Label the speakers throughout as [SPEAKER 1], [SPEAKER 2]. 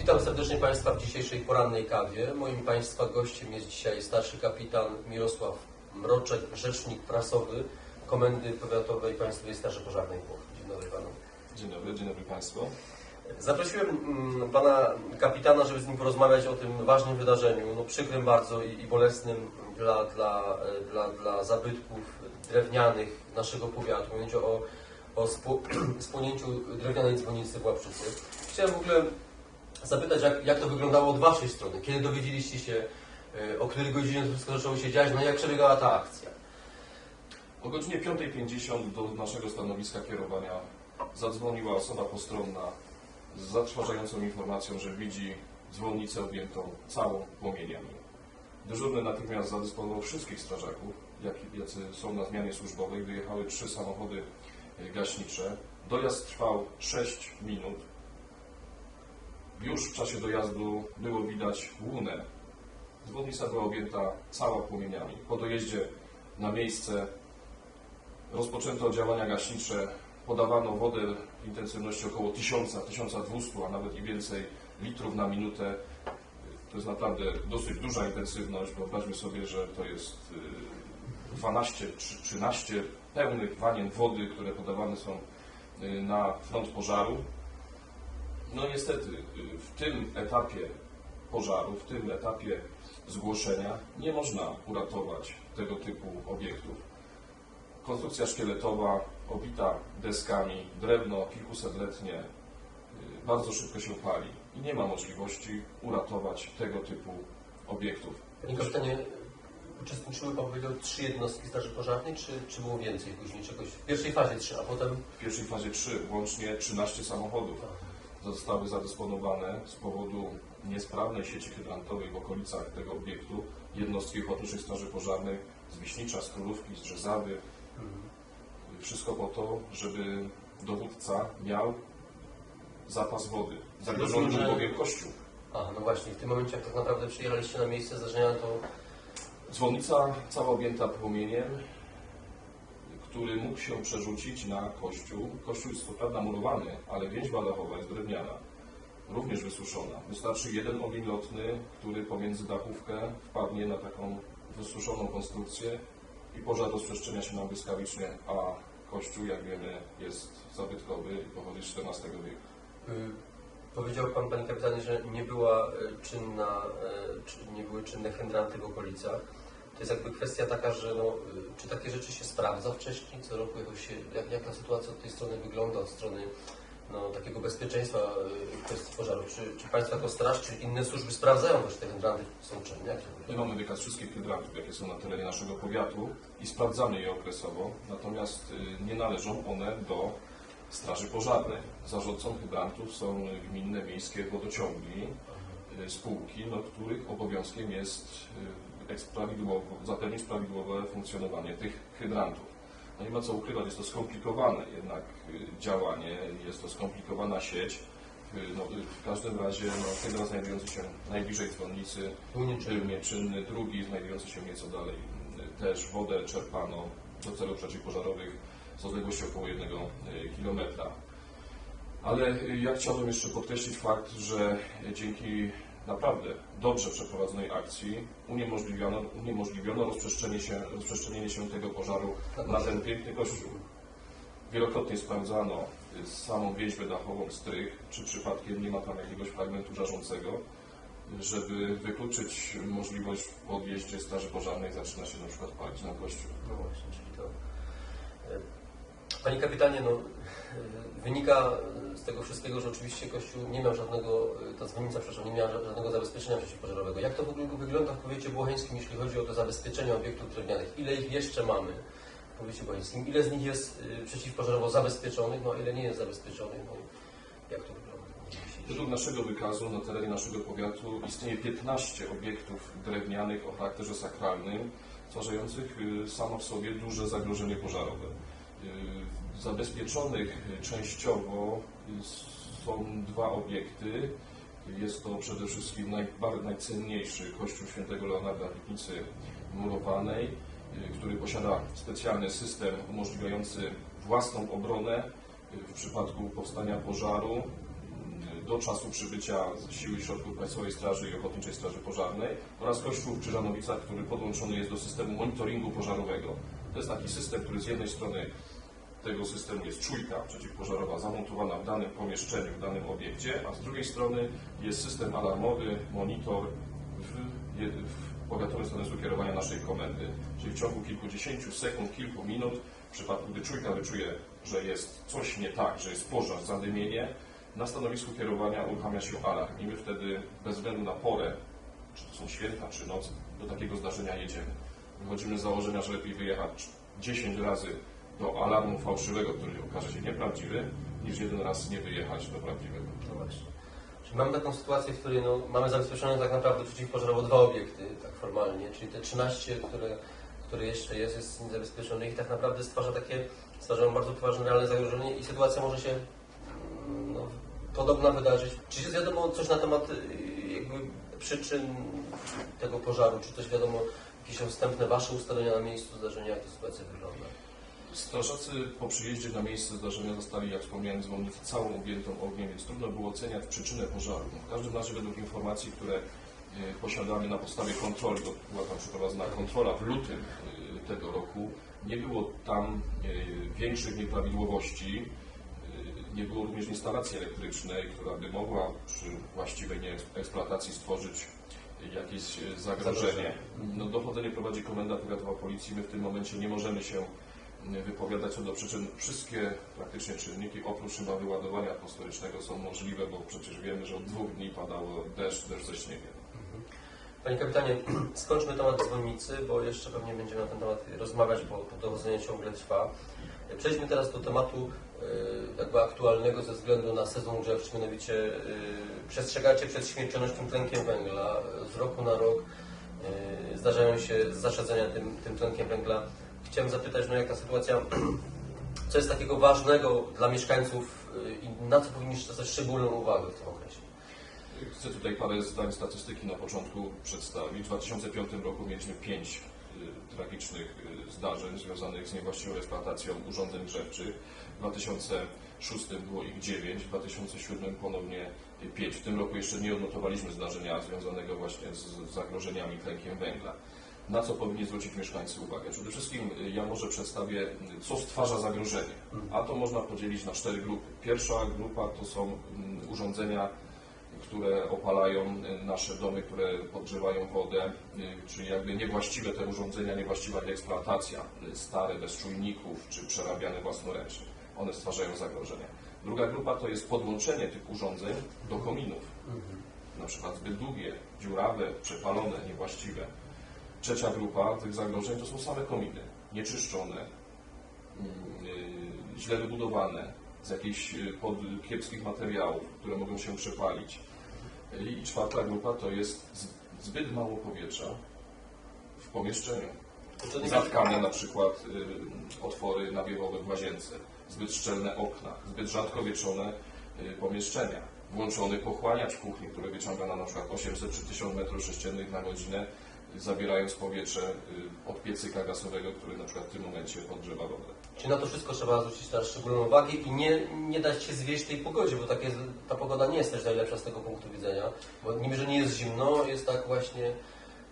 [SPEAKER 1] Witam serdecznie Państwa w dzisiejszej porannej kawie. Moim Państwa gościem jest dzisiaj starszy kapitan Mirosław Mroczek, rzecznik prasowy Komendy Powiatowej Państwowej Straży Pożarnej Włoch. Dzień dobry Panu.
[SPEAKER 2] Dzień dobry, dzień dobry Państwu.
[SPEAKER 1] Zaprosiłem mm, Pana kapitana, żeby z nim porozmawiać o tym ważnym wydarzeniu, no przykrym bardzo i, i bolesnym dla, dla, e, dla, dla zabytków drewnianych naszego powiatu. Będzie o, o spłonięciu drewnianej dzwonnicy w Łapczycy. Chciałem w ogóle zapytać, jak, jak to wyglądało od Waszej strony? Kiedy dowiedzieliście się, e, o której godzinie to wszystko zaczęło się dziać, no i jak przebiegała ta akcja?
[SPEAKER 2] O godzinie 5.50 do naszego stanowiska kierowania zadzwoniła osoba postronna z zatrważającą informacją, że widzi dzwonnicę objętą całą płomieniami. Dyżurny natychmiast zadysponował wszystkich strażaków, jacy są na zmianie służbowej. Wyjechały trzy samochody e, gaśnicze. Dojazd trwał 6 minut. Już w czasie dojazdu było widać łunę. Dzwonnica była objęta cała płomieniami. Po dojeździe na miejsce rozpoczęto działania gaśnicze, podawano wodę intensywności około 1000, 1200, a nawet i więcej litrów na minutę. To jest naprawdę dosyć duża intensywność. Wyobraźmy sobie, że to jest y, 12 czy 13 pełnych wanien wody, które podawane są y, na front pożaru. No niestety, w tym etapie pożaru, w tym etapie zgłoszenia nie można uratować tego typu obiektów. Konstrukcja szkieletowa, obita deskami, drewno kilkusetletnie, y, bardzo szybko się pali i nie ma możliwości uratować tego typu obiektów.
[SPEAKER 1] Panie kapitanie, uczestniczyły Pan powiedział trzy jednostki Straży Pożarnej, czy, czy było więcej później czegoś? W pierwszej fazie trzy, a potem...
[SPEAKER 2] W pierwszej fazie 3, łącznie 13 samochodów zostały zadysponowane z powodu niesprawnej sieci hydrantowej w okolicach tego obiektu jednostki Ochotniczych Straży Pożarnej z Wiśnicza, z Królówki, z Rzezawy. Wszystko po to, żeby dowódca miał zapas wody. Zagrożony był bowiem kościół.
[SPEAKER 1] A, no właśnie, w tym momencie jak tak naprawdę przyjechaliście na miejsce zdarzenia, to
[SPEAKER 2] Dzwonnica cała objęta płomieniem, który mógł się przerzucić na kościół. Kościół jest co prawda murowany, ale więźba dachowa jest drewniana, również wysuszona. Wystarczy jeden ogień lotny, który pomiędzy dachówkę wpadnie na taką wysuszoną konstrukcję i pożar rozprzestrzenia się nam błyskawicznie, a kościół, jak wiemy, jest zabytkowy i pochodzi z XIV wieku.
[SPEAKER 1] y, powiedział Pan, Panie Kapitanie, że nie była y, czynna, y, nie były czynne hydranty w okolicach. To jest jakby kwestia taka, że no, y, czy takie rzeczy się sprawdza wcześniej, co roku jakoś się, jak, jak ta sytuacja od tej strony wygląda, od strony no, takiego bezpieczeństwa y, kwestii pożarów. Czy, czy Państwo jako straż, czy inne służby sprawdzają, że te hydranty są czynne? Jak to
[SPEAKER 2] My mamy wykaz wszystkich hydrantów, jakie są na terenie naszego powiatu i sprawdzamy je okresowo, natomiast y, nie należą one do Straży Pożarnej. Zarządcą hydrantów są gminne, miejskie wodociągi, spółki, no, których obowiązkiem jest zapewnić prawidłowe funkcjonowanie tych hydrantów. No nie ma co ukrywać, jest to skomplikowane jednak y, działanie, jest to skomplikowana sieć. Y, No, y, w każdym razie no, hydrant znajdujący się najbliżej dzwonnicy
[SPEAKER 1] Był nieczynny.
[SPEAKER 2] drugi znajdujący się nieco dalej. Też wodę czerpano do celów przeciwpożarowych z odległości około 1 km. Ale ja chciałbym jeszcze podkreślić fakt, że dzięki naprawdę dobrze przeprowadzonej akcji uniemożliwiono, uniemożliwiono rozprzestrzenienie się, rozprzestrzenienie się tego pożaru na ten piękny kościół. Wielokrotnie sprawdzano y, samą więźbę dachową strych, czy przypadkiem nie ma tam jakiegoś fragmentu żarzącego, żeby wykluczyć możliwość podjeździe Straży Pożarnej zaczyna się na przykład palić na kościół.
[SPEAKER 1] No właśnie, czyli to. Panie kapitanie, no, wynika z tego wszystkiego, że oczywiście Kościół nie miał żadnego, ta dzwonnica, przepraszam, nie miała ża- żadnego zabezpieczenia przeciwpożarowego. Jak to w ogóle wygląda w powiecie błocheńskim, jeśli chodzi o to zabezpieczenie obiektów drewnianych? Ile ich jeszcze mamy w powiecie błocheńskim? Ile z nich jest e, przeciwpożarowo zabezpieczonych, no a ile nie jest zabezpieczonych? No jak to wygląda?
[SPEAKER 2] Według naszego wykazu na terenie naszego powiatu istnieje 15 obiektów drewnianych o charakterze sakralnym, stwarzających y, samo w sobie duże zagrożenie pożarowe. Y, Zabezpieczonych częściowo są dwa obiekty. Jest to przede wszystkim najcenniejszy kościół świętego Leonarda w Lipnicy murowanej, y, który posiada specjalny system umożliwiający własną obronę y, w przypadku powstania pożaru. Do czasu przybycia siły środków Państwowej Straży i Ochotniczej Straży Pożarnej oraz Kościół w Krzyżanowicach, który podłączony jest do systemu monitoringu pożarowego. To jest taki system, który z jednej strony tego systemu jest czujka przeciwpożarowa zamontowana w danym pomieszczeniu, w danym obiekcie, a z drugiej strony jest system alarmowy, monitor w, w powiatowym stanowisku kierowania naszej komendy. Czyli w ciągu kilkudziesięciu sekund, kilku minut, w przypadku gdy czujka wyczuje, że jest coś nie tak, że jest pożar, zadymienie, na stanowisku kierowania uruchamia się alarm i my wtedy bez względu na porę, czy to są święta, czy noc, do takiego zdarzenia jedziemy. Wychodzimy z założenia, że lepiej wyjechać 10 razy do alarmu fałszywego, który okaże się nieprawdziwy, niż jeden raz nie wyjechać do prawdziwego.
[SPEAKER 1] No właśnie. Czyli mamy taką sytuację, w której no, mamy zabezpieczone tak naprawdę przeciwpożarowo dwa obiekty, tak formalnie, czyli te 13, które, które jeszcze jest, jest niezabezpieczone i tak naprawdę stwarza takie, stwarzają bardzo poważne, realne zagrożenie i sytuacja może się no, podobna wydarzyć. Czy jest wiadomo coś na temat y, jakby przyczyn tego pożaru, czy coś wiadomo, jakieś wstępne Wasze ustalenia na miejscu zdarzenia, jak ta sytuacja wygląda?
[SPEAKER 2] Strażacy po przyjeździe na miejsce zdarzenia zostali, jak wspomniałem, dzwonnicę całą objętą ogniem, więc trudno było oceniać przyczynę pożaru. W każdym razie według informacji, które e, posiadamy na podstawie kontroli, bo była tam przeprowadzona kontrola w lutym e, tego roku, nie było tam e, większych nieprawidłowości, nie było również instalacji elektrycznej, która by mogła przy właściwej eksploatacji stworzyć jakieś e, zagrożenie. No, dochodzenie prowadzi Komenda Powiatowa Policji. My w tym momencie nie możemy się e, wypowiadać co do przyczyn. Wszystkie praktycznie czynniki, oprócz chyba wyładowania atmosferycznego, są możliwe, bo przecież wiemy, że od dwóch dni padało deszcz, deszcz ze śniegiem.
[SPEAKER 1] Panie kapitanie, skończmy temat dzwonnicy, bo jeszcze pewnie będziemy na ten temat rozmawiać, bo bo dochodzenie ciągle trwa. Przejdźmy teraz do tematu e, jakby aktualnego ze względu na sezon grzewczy, mianowicie e, przestrzegacie przed śmiercionością tlenkiem węgla. Z roku na rok e, zdarzają się zaszadzenia tym, tym tlenkiem węgla. Chciałem zapytać, no jaka sytuacja, co jest takiego ważnego dla mieszkańców i na co powinni zwracać szczególną uwagę w tym okresie?
[SPEAKER 2] Chcę tutaj parę zdań statystyki na początku przedstawić. W 2005 roku mieliśmy pięć y, tragicznych y, zdarzeń związanych z niewłaściwą eksploatacją urządzeń grzewczych. W 2006 było ich 9, w 2007 ponownie 5. W tym roku jeszcze nie odnotowaliśmy zdarzenia związanego właśnie z zagrożeniami tlenkiem węgla. Na co powinni zwrócić mieszkańcy uwagę? Przede wszystkim y, ja może przedstawię, y, co stwarza zagrożenie. A to można podzielić na cztery grupy. Pierwsza grupa to są mm, urządzenia które opalają y, nasze domy, które podgrzewają wodę, y, czyli jakby niewłaściwe te urządzenia, niewłaściwa eksploatacja, y, stare bez czujników czy przerabiane własnoręcznie. One stwarzają zagrożenia. Druga grupa to jest podłączenie tych urządzeń do kominów, na przykład zbyt długie, dziurawe, przepalone, niewłaściwe. Trzecia grupa tych zagrożeń to są same kominy, nieczyszczone, mm, źle wybudowane, z jakichś y, pod, kiepskich materiałów, które mogą się przepalić. I czwarta grupa to jest zbyt mało powietrza w pomieszczeniu. Zatkane na przykład y, otwory nawiewowe w łazience, zbyt szczelne okna, zbyt rzadko wieczone pomieszczenia. Włączony pochłaniacz kuchni, który wyciąga na przykład 800 czy 1000 m3 na godzinę, zabierając powietrze y, od piecyka gazowego, który na przykład w tym momencie podgrzewa wodę.
[SPEAKER 1] Czyli na to wszystko trzeba zwrócić teraz szczególną uwagę i nie, nie dać się zwieść tej pogodzie, bo tak jest, ta pogoda nie jest też najlepsza z tego punktu widzenia, bo niby, że nie jest zimno, jest tak właśnie,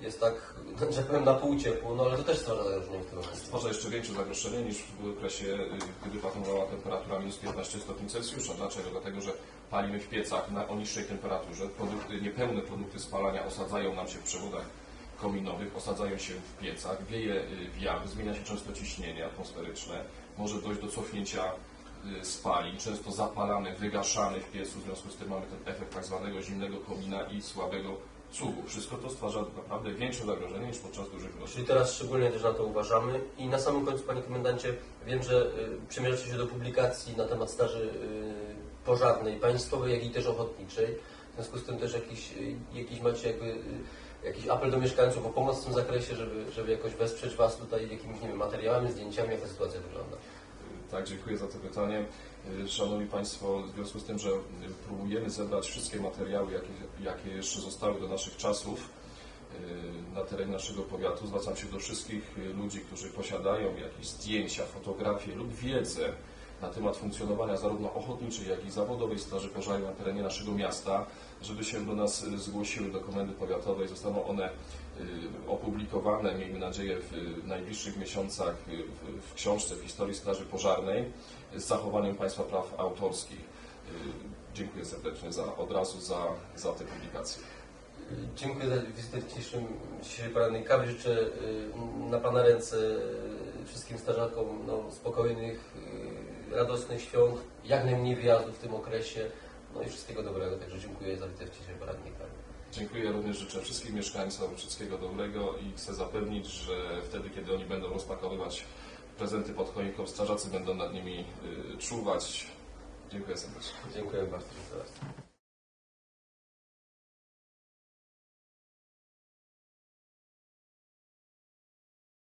[SPEAKER 1] jest tak, że powiem na pół ciepło, no ale to też stwarza zagrożenie w tym okresie.
[SPEAKER 2] Stwarza jeszcze większe zagrożenie niż w okresie, y, gdy panowała temperatura minus 15 stopni Celsjusza. Dlaczego? Dlatego, że palimy w piecach na, o niższej temperaturze. Produkty, niepełne produkty spalania osadzają nam się w przewodach kominowych, osadzają się w piecach, wieje y, wiatr, zmienia się często ciśnienie atmosferyczne, może dojść do cofnięcia y, spalin, często zapalamy, wygaszamy w piecu, w związku z tym mamy ten efekt tak zwanego zimnego komina i słabego cugu. Wszystko to stwarza naprawdę większe zagrożenie niż podczas dużych roślin.
[SPEAKER 1] Czyli teraz szczególnie też na to uważamy. I na samym końcu, Panie Komendancie, wiem, że y, przymierzacie się do publikacji na temat staży y, pożarnej, państwowej, jak i też ochotniczej. W związku z tym też jakiś, y, jakiś macie jakby y, jakiś apel do mieszkańców o pomoc w tym zakresie, żeby, żeby jakoś wesprzeć Was tutaj jakimiś, nie wiem, materiałami, zdjęciami, jak ta sytuacja wygląda.
[SPEAKER 2] Tak, dziękuję za to pytanie. Y, Szanowni Państwo, w związku z tym, że próbujemy zebrać wszystkie materiały, jakie, jakie jeszcze zostały do naszych czasów na terenie naszego powiatu, zwracam się do wszystkich ludzi, którzy posiadają jakieś zdjęcia, fotografie lub wiedzę na temat funkcjonowania zarówno ochotniczej, jak i zawodowej Straży Pożarnej na terenie naszego miasta, żeby się do nas y, zgłosiły do Komendy Powiatowej. Zostaną one y, opublikowane, miejmy nadzieję, w najbliższych miesiącach y, w, książce w historii Straży Pożarnej z zachowaniem państwa praw autorskich. Y, Dziękuję serdecznie za, od razu za, za tę publikację.
[SPEAKER 1] Dziękuję za wizytę w dzisiejszym, porannej kawie. Życzę y, na Pana ręce y, wszystkim strażakom no, spokojnych, y, radosnych świąt, jak najmniej wyjazdów w tym okresie, no i wszystkiego dobrego. Także dziękuję za wizytę w kawie.
[SPEAKER 2] Dziękuję również, życzę wszystkim mieszkańcom wszystkiego dobrego i chcę zapewnić, że wtedy, kiedy oni będą rozpakowywać prezenty pod choinką, strażacy będą nad nimi y, czuwać. Dziękuję serdecznie.
[SPEAKER 1] Dziękuję bardzo. Dziękuję bardzo.